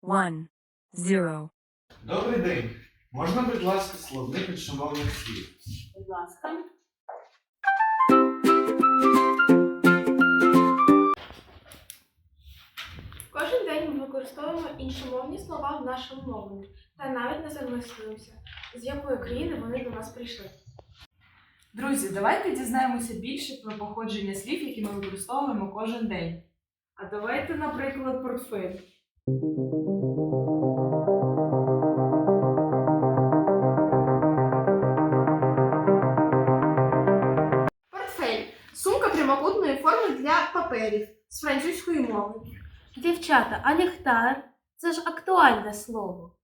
one, zero. Добрий день. Можна, будь ласка, словник іншомовних слів? Будь ласка. Кожен день ми використовуємо іншомовні слова в нашому мовленні та навіть не замислюємося, з якої країни вони до нас прийшли. Друзі, давайте дізнаємося більше про походження слів, які ми використовуємо кожен день. А давайте, наприклад, портфель. Портфель сумка прямокутної форми для паперів з французької мови. Дівчата, а ліхтар це ж актуальне слово.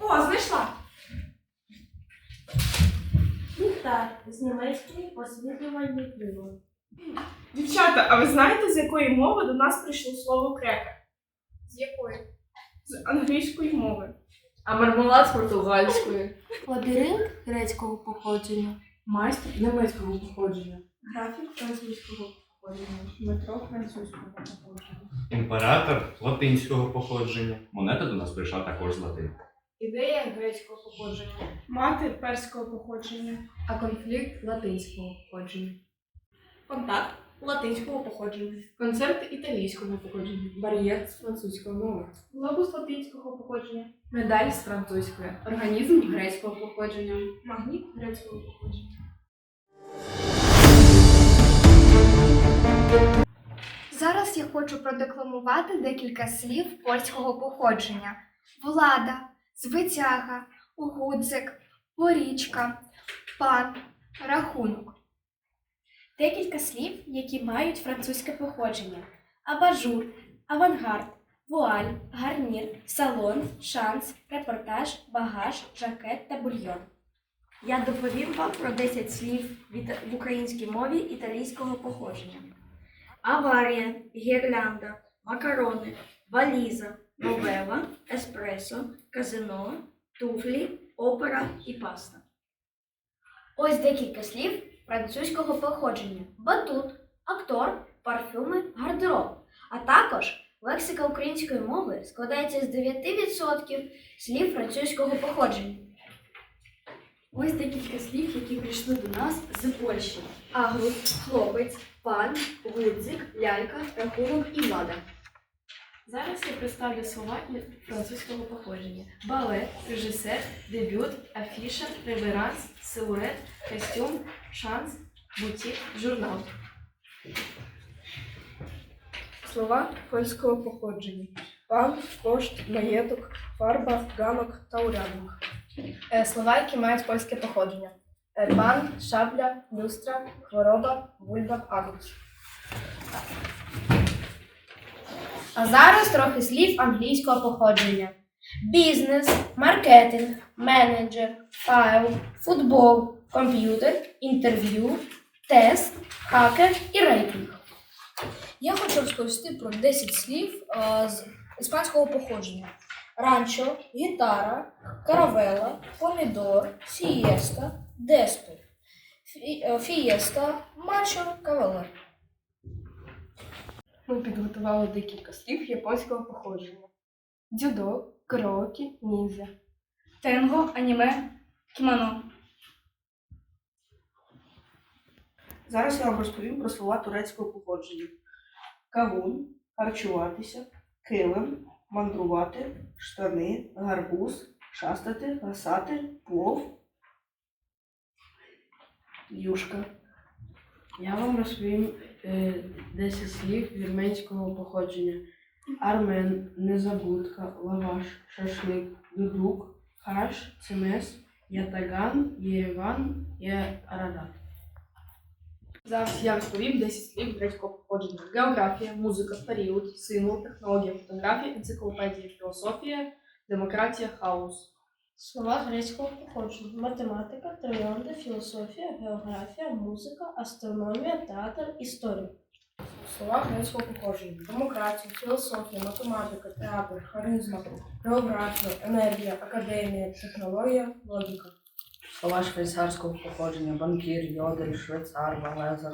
О, знайшла! Ліхтар з німецької освітлювальний прилад. Дівчата, а ви знаєте, з якої мови до нас прийшло слово крекер? З якої? З англійської мови. А мармелад з португальської. Лабіринт грецького походження. Майстер німецького походження. Графік французького походження. Метро французького походження. Імператор латинського походження. Монета до нас прийшла також з латини. Ідея грецького походження. Мати перського походження. А конфлікт латинського походження. Контакт латинського походження. Концерт італійського походження. Бар'єр з французької мови. Глобус латинського походження. Медаль з французької. Організм грецького походження. Магніт грецького походження. Зараз я хочу продекламувати декілька слів польського походження: влада, звитяга, гудзик, порічка, пан, рахунок. Декілька слів, які мають французьке походження: абажур, авангард, вуаль, гарнір, салон, шанс, репортаж, багаж, жакет та бульйон. Я доповім вам про 10 слів в українській мові італійського походження. Аварія, гірлянда, макарони, валіза, новела, еспресо, казино, туфлі, опера і паста. Ось декілька слів французького походження: батут, актор, парфюми, гардероб. А також лексика української мови складається з 9% слів французького походження. Ось декілька слів, які прийшли до нас з Польщі. Агрус, хлопець, пан, гудзик, лялька, рахунок і влада. Зараз я представлю слова французького походження: балет, режисер, дебют, афіша, реверанс, силует, костюм, шанс, бутік, журнал. Слова польського походження. Пан, кошт, маєток, фарба, ганок та урядник. Е, Слова, які мають польське походження. Е, Пан, шабля, люстра, хвороба, бульба, агрус. А зараз трохи слів англійського походження: бізнес, маркетинг, менеджер, файл, футбол, комп'ютер, інтерв'ю, тест, хакер і рейтинг. Я хочу розповісти про 10 слів а, з іспанського походження: ранчо, гітара, каравела, помідор, сієста, деспот, фі- е, фієста, мачо, кавалер. Ми підготували декілька слів японського походження. Дзюдо, караоке, ніндзя. Тенго, аніме, кімоно. Зараз я вам розповім про слова турецького походження: кавун, харчуватися, килим, мандрувати, штани, гарбуз, шастати, гасати, плов, юшка. Я вам розповім 10 слів вірменського походження. Армен, незабудка, лаваш, шашлик, дудук, хаш, цимес, ятаган, єван, єарадат. Зараз я розповім 10 слів грецького походження: географія, музика, період, символ, технологія, фотографія, енциклопедія, філософія, демократія, хаос. Слова грецького походження: математика, троянди, філософія, географія, музика, астрономія, театр, історія. Слова грецького походження. Демократія, філософія, математика, театр, харизма, географія, енергія, академія, технологія, логіка. Слова швейцарського походження: банкір, йодель, швейцар, валеза,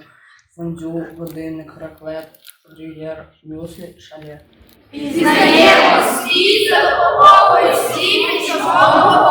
фондю, годинник, раклет, брюєр, мюслі, шале. Пізнаємо світ Salva.